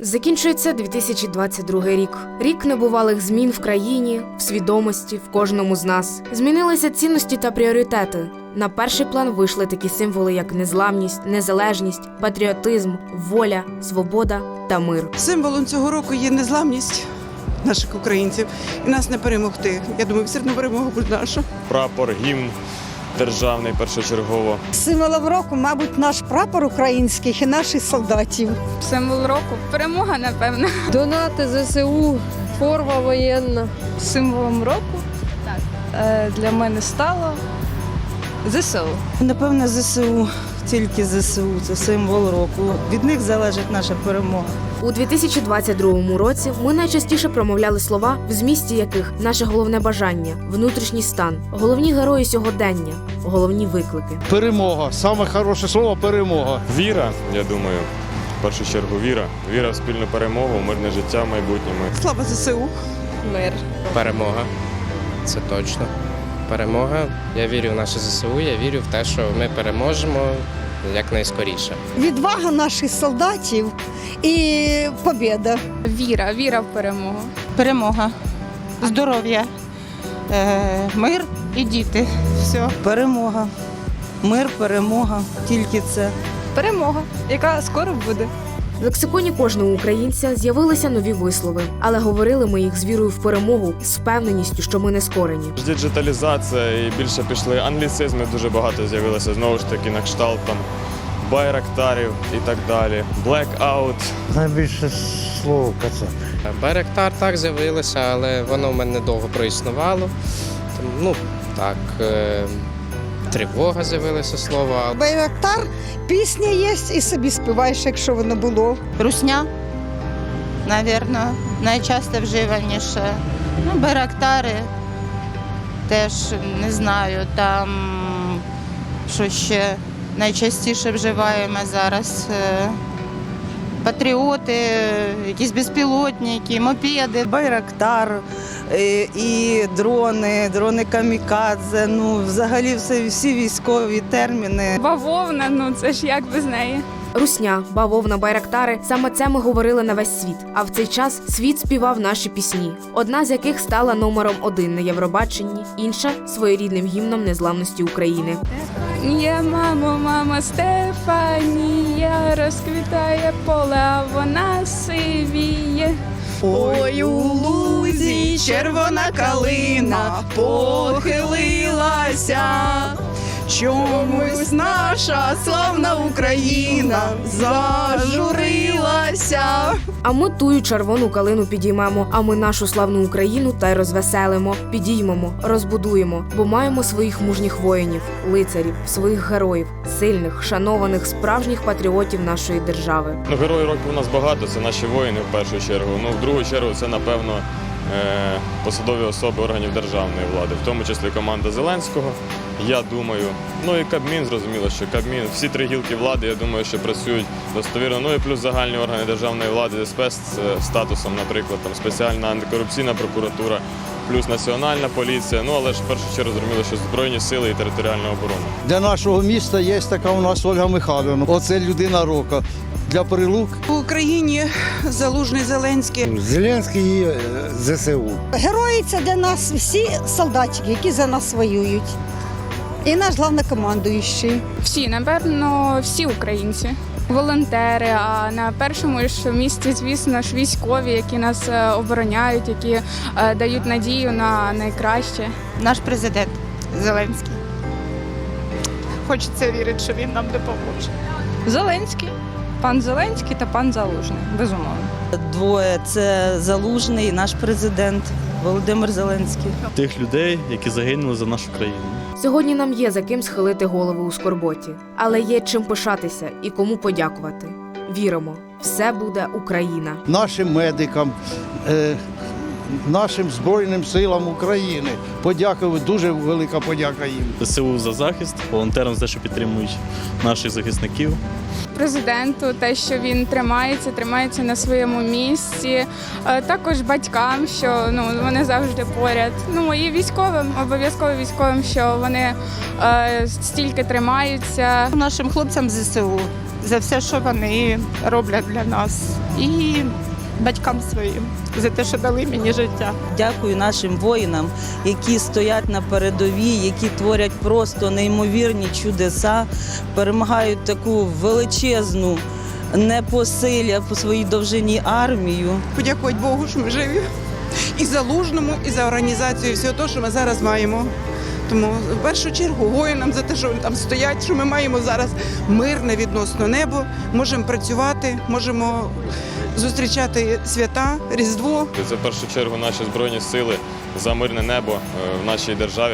Закінчується 2022 рік. Рік небувалих змін в країні, в свідомості, в кожному з нас. Змінилися цінності та пріоритети. На перший план вийшли такі символи, як незламність, незалежність, патріотизм, воля, свобода та мир. Символом цього року є незламність наших українців і нас не перемогти. Я думаю, все одно перемога буде наша. прапор, гімн державний першочергово. Символом року, мабуть, наш прапор український і наших солдатів. Символ року перемога, напевно. Донати ЗСУ, форма воєнна. Символом року так. для мене стало ЗСУ. Напевно, ЗСУ, тільки ЗСУ це символ року. Від них залежить наша перемога. У 2022 році ми найчастіше промовляли слова, в змісті яких наше головне бажання, внутрішній стан, головні герої сьогодення, головні виклики. Перемога. Саме хороше слово перемога. Віра, я думаю, в першу чергу віра. Віра в спільну перемогу, мирне життя в майбутньому. Слава ЗСУ! Мир. Перемога. Це точно. Перемога. Я вірю в наше ЗСУ, я вірю в те, що ми переможемо якнайскоріше. Відвага наших солдатів і побєда. Віра, віра в перемогу. Перемога, здоров'я, е, мир і діти. Все. Перемога. Мир, перемога. Тільки це. Перемога, яка скоро буде. В лексиконі кожного українця з'явилися нові вислови, але говорили ми їх з вірою в перемогу, з впевненістю, що ми не скорені. Діджиталізація і більше пішли англіцизми, дуже багато з'явилося знову ж таки на кшталт там байрактарів і так далі. Blackout. Найбільше слово кацап. Беректар так з'явилося, але воно в мене довго проіснувало. Тому, Ну, так. Е- Тривога з'явилося слово. Байрактар, пісня є і собі співаєш, якщо воно було. Русня, навірно, найчасто вживаніше. Ну, Байрактари теж не знаю, там що ще найчастіше вживаємо зараз. Патріоти, якісь безпілотники, мопеди. Байрактар е, і дрони, дрони камікадзе. Ну, взагалі, все, всі військові терміни. Бавовна, ну це ж як без неї. Русня, бавовна, байрактари саме це ми говорили на весь світ. А в цей час світ співав наші пісні, одна з яких стала номером один на Євробаченні, інша своєрідним гімном незламності України. Є мамо, мама Стефанія, розквітає поле, а вона сивіє. Ой, у лузі червона калина похилилася. Чомусь наша славна Україна зажурилася. А ми тую червону калину підіймемо. А ми нашу славну Україну та й розвеселимо, підіймемо, розбудуємо, бо маємо своїх мужніх воїнів, лицарів, своїх героїв, сильних, шанованих, справжніх патріотів нашої держави. Ну, герої року у нас багато, це наші воїни в першу чергу. Ну, в другу чергу, це напевно посадові особи органів державної влади, в тому числі команда Зеленського. Я думаю, ну і Кабмін, зрозуміло, що Кабмін, всі три гілки влади, я думаю, що працюють достовірно. Ну і плюс загальні органи державної влади зі спецстатусом, наприклад, там спеціальна антикорупційна прокуратура, плюс національна поліція. Ну але ж в першу чергу зрозуміло, що збройні сили і територіальна оборона. Для нашого міста є така у нас Ольга Михайловна. Оце людина року. Для прилук В Україні залужний Зеленський. Зеленський і ЗСУ. Герої це для нас всі солдатики, які за нас воюють. І наш головнокомандуючий. Всі, напевно, всі українці. Волонтери, а на першому ж місці, звісно ж, військові, які нас е, обороняють, які е, дають надію на найкраще. Наш президент Зеленський. Хочеться вірити, що він нам допоможе. Зеленський, пан Зеленський та пан Залужний, безумовно. Двоє це залужний, наш президент Володимир Зеленський. тих людей, які загинули за нашу країну. Сьогодні нам є за ким схилити голову у скорботі, але є чим пишатися і кому подякувати. Віримо, все буде Україна. Нашим медикам, е, нашим Збройним силам України. Подякую, дуже велика подяка їм. ЗСУ за захист, волонтерам за те, що підтримують наших захисників. Президенту, те, що він тримається, тримається на своєму місці. Е, Також батькам, що ну вони завжди поряд. Ну і військовим, обов'язково військовим, що вони е, стільки тримаються. Нашим хлопцям ЗСУ за все, що вони роблять для нас, і батькам своїм за те, що дали мені життя. Дякую нашим воїнам, які стоять на передовій, які творять просто неймовірні чудеса, перемагають таку величезну непосилля по своїй довжині армію. Подякувати Богу, що ми живі. І залужному, і за організацію всього того, що ми зараз маємо. Тому в першу чергу воїнам за те, що вони там стоять, що ми маємо зараз мирне відносно небо, можемо працювати, можемо зустрічати свята, Різдво. Це в першу чергу наші збройні сили за мирне небо е, в нашій державі.